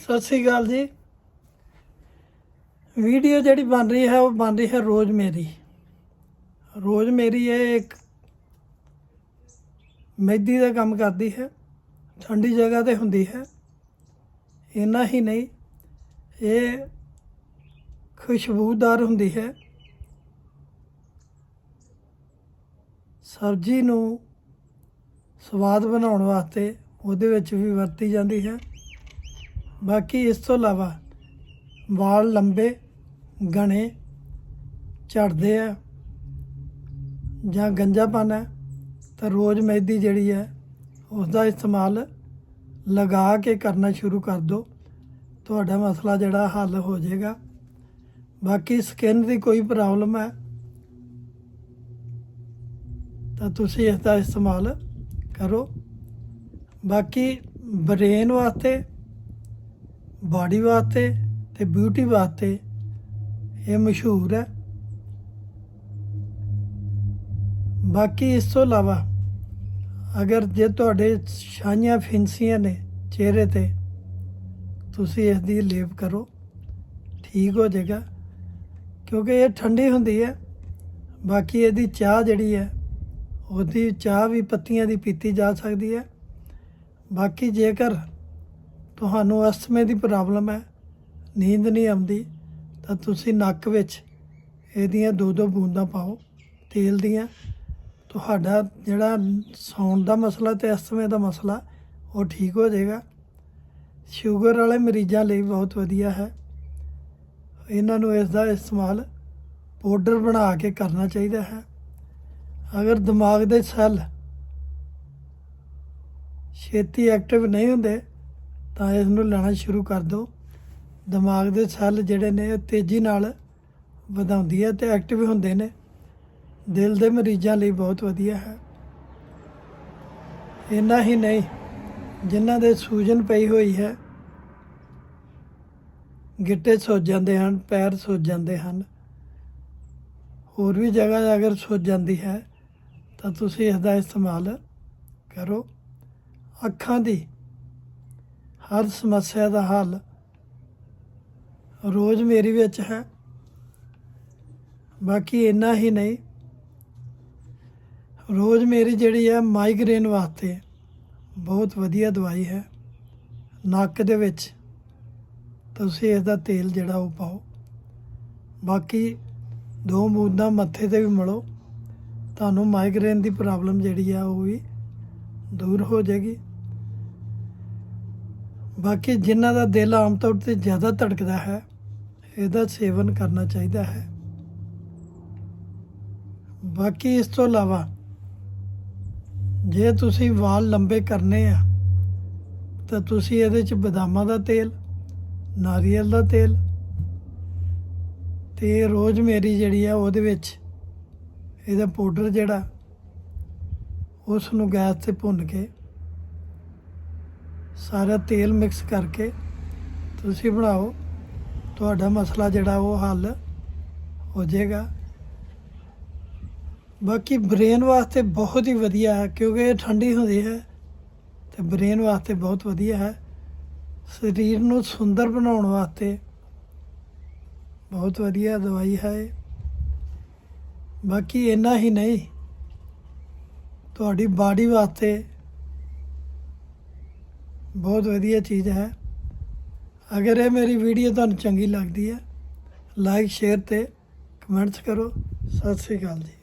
ਸਤਿ ਸ੍ਰੀ ਅਕਾਲ ਜੀ। ਵੀਡੀਓ ਜਿਹੜੀ ਬਣ ਰਹੀ ਹੈ, ਉਹ ਬਣ ਰਹੀ ਹੈ ਰੋਜ਼ ਮੇਰੀ। ਰੋਜ਼ ਮੇਰੀ ਇਹ ਇੱਕ ਮਹਿੰਦੀ ਦਾ ਕੰਮ ਕਰਦੀ ਹੈ, ਠੰਡੀ ਜਗ੍ਹਾ ਤੇ ਹੁੰਦੀ ਹੈ। ਇੰਨਾ ਹੀ ਨਹੀਂ, ਇਹ ਖੁਸ਼ਬੂਦਾਰ ਹੁੰਦੀ ਹੈ। ਸਬਜ਼ੀ ਨੂੰ ਸਵਾਦ ਬਣਾਉਣ ਵਾਸਤੇ ਉਹਦੇ ਵਿੱਚ ਵੀ ਵਰਤੀ ਜਾਂਦੀ ਹੈ। ਬਾਕੀ ਇਸ ਤੋਂ ਇਲਾਵਾ ਵਾਲ ਲੰਬੇ ਘਣੇ ਝੜਦੇ ਆ ਜਾਂ ਗੰਜਾਪਨ ਹੈ, ਤਾਂ ਰੋਜ਼ ਮਹਿੰਦੀ ਜਿਹੜੀ ਹੈ ਉਸ ਦਾ ਇਸਤੇਮਾਲ ਲਗਾ ਕੇ ਕਰਨਾ ਸ਼ੁਰੂ ਕਰ ਦਿਓ। ਤੁਹਾਡਾ ਮਸਲਾ ਜਿਹੜਾ ਹੱਲ ਹੋ ਜਾਏਗਾ। ਬਾਕੀ ਸਕਿਨ ਦੀ ਕੋਈ ਪ੍ਰੋਬਲਮ ਹੈ, ਤਾਂ ਤੁਸੀਂ ਇਸ ਦਾ ਇਸਤੇਮਾਲ ਕਰੋ। ਬਾਕੀ ਬ੍ਰੇਨ ਵਾਸਤੇ ਬਾਡੀ ਵਾਸਤੇ ਤੇ ਬਿਊਟੀ ਵਾਸਤੇ ਇਹ ਮਸ਼ਹੂਰ ਹੈ। ਬਾਕੀ ਇਸ ਤੋਂ ਇਲਾਵਾ ਅਗਰ ਜੇ ਤੁਹਾਡੇ ਛਾਈਆਂ ਫਿੰਸੀਆਂ ਨੇ ਚਿਹਰੇ ਤੇ, ਤੁਸੀਂ ਇਸ ਦੀ ਲੇਪ ਕਰੋ, ਠੀਕ ਹੋ ਜਾਏਗਾ। ਕਿਉਂਕਿ ਇਹ ਠੰਡੀ ਹੁੰਦੀ ਹੈ, ਬਾਕੀ ਇਹਦੀ ਚਾਹ ਜਿਹੜੀ ਹੈ, ਉਹਦੀ ਚਾਹ ਵੀ ਪੱਤੀਆਂ ਦੀ ਪੀਤੀ ਜਾ ਸਕਦੀ ਹੈ। ਬਾਕੀ ਜੇਕਰ ਤੁਹਾਨੂੰ ਅਸਥਮੇ ਦੀ ਪ੍ਰੋਬਲਮ ਹੈ, ਨੀਂਦ ਨਹੀਂ ਆਉਂਦੀ, ਤਾਂ ਤੁਸੀਂ ਨੱਕ ਵਿੱਚ ਇਹਦੀਆਂ ਦੋ ਦੋ ਬੂੰਦਾਂ ਪਾਓ, ਤੇਲ ਦੀਆਂ। ਤੁਹਾਡਾ ਜਿਹੜਾ ਸੌਣ ਦਾ ਮਸਲਾ ਤੇ ਅਸਥਮੇ ਦਾ ਮਸਲਾ, ਉਹ ਠੀਕ ਹੋ ਜਾਏਗਾ। ਸ਼ੂਗਰ ਵਾਲੇ ਮਰੀਜ਼ਾਂ ਲਈ ਬਹੁਤ ਵਧੀਆ ਹੈ। ਇਹਨਾਂ ਨੂੰ ਇਸ ਦਾ ਇਸਤੇਮਾਲ ਪਾਊਡਰ ਬਣਾ ਕੇ ਕਰਨਾ ਚਾਹੀਦਾ ਹੈ। ਅਗਰ ਦਿਮਾਗ ਦੇ ਸੈੱਲ ਛੇਤੀ ਐਕਟਿਵ ਨਹੀਂ ਹੁੰਦੇ ਤਾਂ ਇਸ ਨੂੰ ਲੈਣਾ ਸ਼ੁਰੂ ਕਰ ਦਿਓ। ਦਿਮਾਗ ਦੇ ਸੈੱਲ ਜਿਹੜੇ ਨੇ ਉਹ ਤੇਜ਼ੀ ਨਾਲ ਵਧਾਉਂਦੀ ਹੈ ਤੇ ਐਕਟਿਵ ਹੁੰਦੇ ਨੇ। ਦਿਲ ਦੇ ਮਰੀਜ਼ਾਂ ਲਈ ਬਹੁਤ ਵਧੀਆ ਹੈ। ਇੰਨਾ ਹੀ ਨਹੀਂ, ਜਿਨ੍ਹਾਂ ਦੇ ਸੂਜਨ ਪਈ ਹੋਈ ਹੈ। ਗਿੱਟੇ ਸੁੱਜ ਜਾਂਦੇ ਹਨ, ਪੈਰ ਸੁੱਜ ਜਾਂਦੇ ਹਨ। ਹੋਰ ਵੀ ਜਗ੍ਹਾ ਅਗਰ ਸੁੱਜ ਜਾਂਦੀ ਹੈ, ਤਾਂ ਤੁਸੀਂ ਇਸ ਦਾ ਇਸਤੇਮਾਲ ਕਰੋ। ਅੱਖਾਂ ਦੀ ਹਰ ਸਮੱਸਿਆ ਦਾ ਹੱਲ ਰੋਜ਼ ਮੇਰੀ ਵਿੱਚ ਹੈ। ਬਾਕੀ ਇੰਨਾ ਹੀ ਨਹੀਂ। ਰੋਜ਼ ਮੇਰੀ ਜਿਹੜੀ ਹੈ ਮਾਈਗ੍ਰੇਨ ਵਾਸਤੇ ਬਹੁਤ ਵਧੀਆ ਦਵਾਈ ਹੈ। ਨੱਕ ਦੇ ਵਿੱਚ ਤੁਸੀਂ ਇਸ ਦਾ ਤੇਲ ਜਿਹੜਾ ਉਹ ਪਾਓ। ਬਾਕੀ ਦੋ ਬੂੰਦਾਂ ਮੱਥੇ ਤੇ ਵੀ ਮਲੋ। ਤੁਹਾਨੂੰ ਮਾਈਗ੍ਰੇਨ ਦੀ ਪ੍ਰੋਬਲਮ ਜਿਹੜੀ ਆ ਉਹ ਵੀ ਦੂਰ ਹੋ ਜਾਏਗੀ। ਬਾਕੀ ਜਿਨ੍ਹਾਂ ਦਾ ਦਿਲ ਆਮ ਤੌਰ ਤੇ ਜ਼ਿਆਦਾ ਧੜਕਦਾ ਹੈ, ਇਹਦਾ ਸੇਵਨ ਕਰਨਾ ਚਾਹੀਦਾ ਹੈ। ਬਾਕੀ ਇਸ ਤੋਂ ਇਲਾਵਾ, ਜੇ ਤੁਸੀਂ ਵਾਲ ਲੰਬੇ ਕਰਨੇ ਆ, ਤਾਂ ਤੁਸੀਂ ਇਹਦੇ ਚ ਬਦਾਮਾਂ ਦਾ ਤੇਲ, ਨਾਰੀਅਲ ਦਾ ਤੇਲ ਤੇ ਰੋਜ਼ ਮੇਰੀ ਜਿਹੜੀ ਆ ਉਹਦੇ ਵਿੱਚ ਇਹਦਾ ਪਾਊਡਰ ਜਿਹੜਾ ਉਸ ਨੂੰ ਗੈਸ ਤੇ ਭੁੰਨ ਕੇ ਸਾਰਾ ਤੇਲ ਮਿਕਸ ਕਰਕੇ ਤੁਸੀਂ ਬਣਾਓ। ਤੁਹਾਡਾ ਮਸਲਾ ਜਿਹੜਾ ਉਹ ਹੱਲ ਹੋ ਜਾਏਗਾ। ਬਾਕੀ ਬ੍ਰੇਨ ਵਾਸਤੇ ਬਹੁਤ ਹੀ ਵਧੀਆ ਹੈ, ਕਿਉਂਕਿ ਇਹ ਠੰਡੀ ਹੁੰਦੀ ਹੈ ਤੇ ਬ੍ਰੇਨ ਵਾਸਤੇ ਬਹੁਤ ਵਧੀਆ ਹੈ। ਸਰੀਰ ਨੂੰ ਸੁੰਦਰ ਬਣਾਉਣ ਵਾਸਤੇ ਬਹੁਤ ਵਧੀਆ ਦਵਾਈ ਹੈ ਇਹ। ਬਾਕੀ ਇੰਨਾ ਹੀ ਨਹੀਂ, ਤੁਹਾਡੀ ਬਾਡੀ ਵਾਸਤੇ ਬਹੁਤ ਵਧੀਆ ਚੀਜ਼ ਹੈ। ਅਗਰ ਇਹ ਮੇਰੀ ਵੀਡੀਓ ਤੁਹਾਨੂੰ ਚੰਗੀ ਲੱਗਦੀ ਹੈ ਲਾਈਕ ਸ਼ੇਅਰ ਤੇ ਕਮੈਂਟਸ ਕਰੋ। ਸਤਿ ਸ੍ਰੀ ਅਕਾਲ ਜੀ।